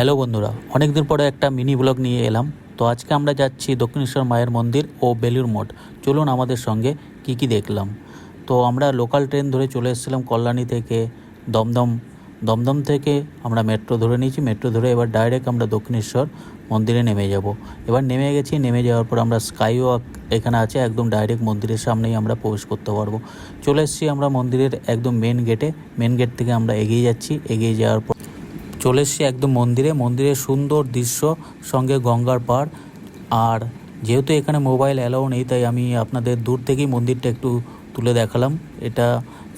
Hello বন্ধুরা, অনেকদিন পরে একটা মিনি ব্লগ নিয়ে এলাম। তো আজকে আমরা যাচ্ছি দক্ষিণেশ্বর মায়ের মন্দির ও বেলুর মঠ। চলুন আমাদের সঙ্গে কি কি দেখলাম। তো আমরা লোকাল ট্রেন ধরে চলে এসেছিলাম কল্যাণী থেকে দমদম। দমদম থেকে আমরা মেট্রো ধরে নিয়েছি মেট্রো ধরে এবার ডাইরেক্ট আমরা দক্ষিণেশ্বর মন্দিরে নেমে যাব। এবার নেমে গেছি, নেমে যাওয়ার পর আমরা স্কাই ওয়াক এখানে আছে, একদম ডাইরেক্ট মন্দিরের সামনেই আমরা প্রবেশ করতে পারব। চলে এসেছি আমরা মন্দিরের একদম মেন গেটে মেন গেট থেকে আমরা এগিয়ে যাচ্ছি, এগিয়ে যাওয়ার পর চলে এসেছি একদম মন্দিরে। মন্দিরের সুন্দর দৃশ্য, সঙ্গে গঙ্গার পাড়। আর যেহেতু এখানে মোবাইল অ্যালাউ নেই, তাই আমি আপনাদের দূর থেকেই মন্দিরটা একটু তুলে দেখালাম। এটা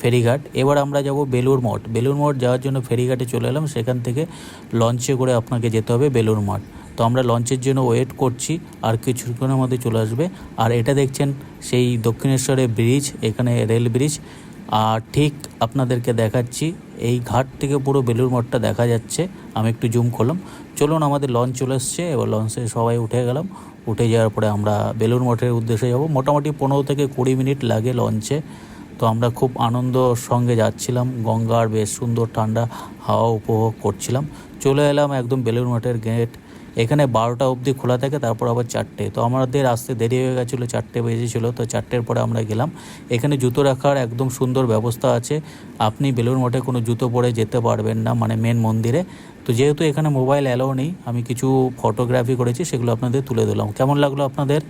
ফেরিঘাট। এবার আমরা যাব বেলুর মঠ। বেলুর মঠ যাওয়ার জন্য ফেরিঘাটে চলে এলাম। সেখান থেকে লঞ্চে করে আপনাকে যেতে হবে বেলুর মঠ। তো আমরা লঞ্চের জন্য ওয়েট করছি, আর কিছুক্ষণের মধ্যে চলে আসবে। আর এটা দেখছেন সেই দক্ষিণেশ্বরের ব্রিজ, এখানে রেল ব্রিজ। আর ঠিক আপনাদেরকে দেখাচ্ছি, এই ঘাট থেকে পুরো বেলুর মঠটা দেখা যাচ্ছে। আমি একটু জুম করলাম। চলুন, আমাদের লঞ্চ চলে এসছে। এবার লঞ্চে সবাই উঠে গেলাম। উঠে যাওয়ার পরে আমরা বেলুর মঠের উদ্দেশ্যে যাব। মোটামুটি পনেরো থেকে কুড়ি মিনিট লাগে লঞ্চে তো আমরা খুব আনন্দ সঙ্গে যাচ্ছিলাম। গঙ্গার বেশ সুন্দর ঠান্ডা হাওয়া উপভোগ করছিলাম। চলে এলাম একদম বেলুর মঠের গেট এখানে বারোটা অবধি খোলা থাকে, তারপর আবার চারটে। তো আমাদের আসতে দেরি হয়ে গেছিল, চারটে বেজেছিলো, তো চারটের পরে আমরা গেলাম। এখানে জুতো রাখার একদম সুন্দর ব্যবস্থা আছে। আপনি বেলুর মঠে কোনো জুতো পরে যেতে পারবেন না মানে মেন মন্দিরে। তো যেহেতু এখানে মোবাইল অ্যালাও নেই, আমি কিছু ফটোগ্রাফি করেছি, সেগুলো আপনাদের তুলে দিলাম। কেমন লাগল আপনাদের?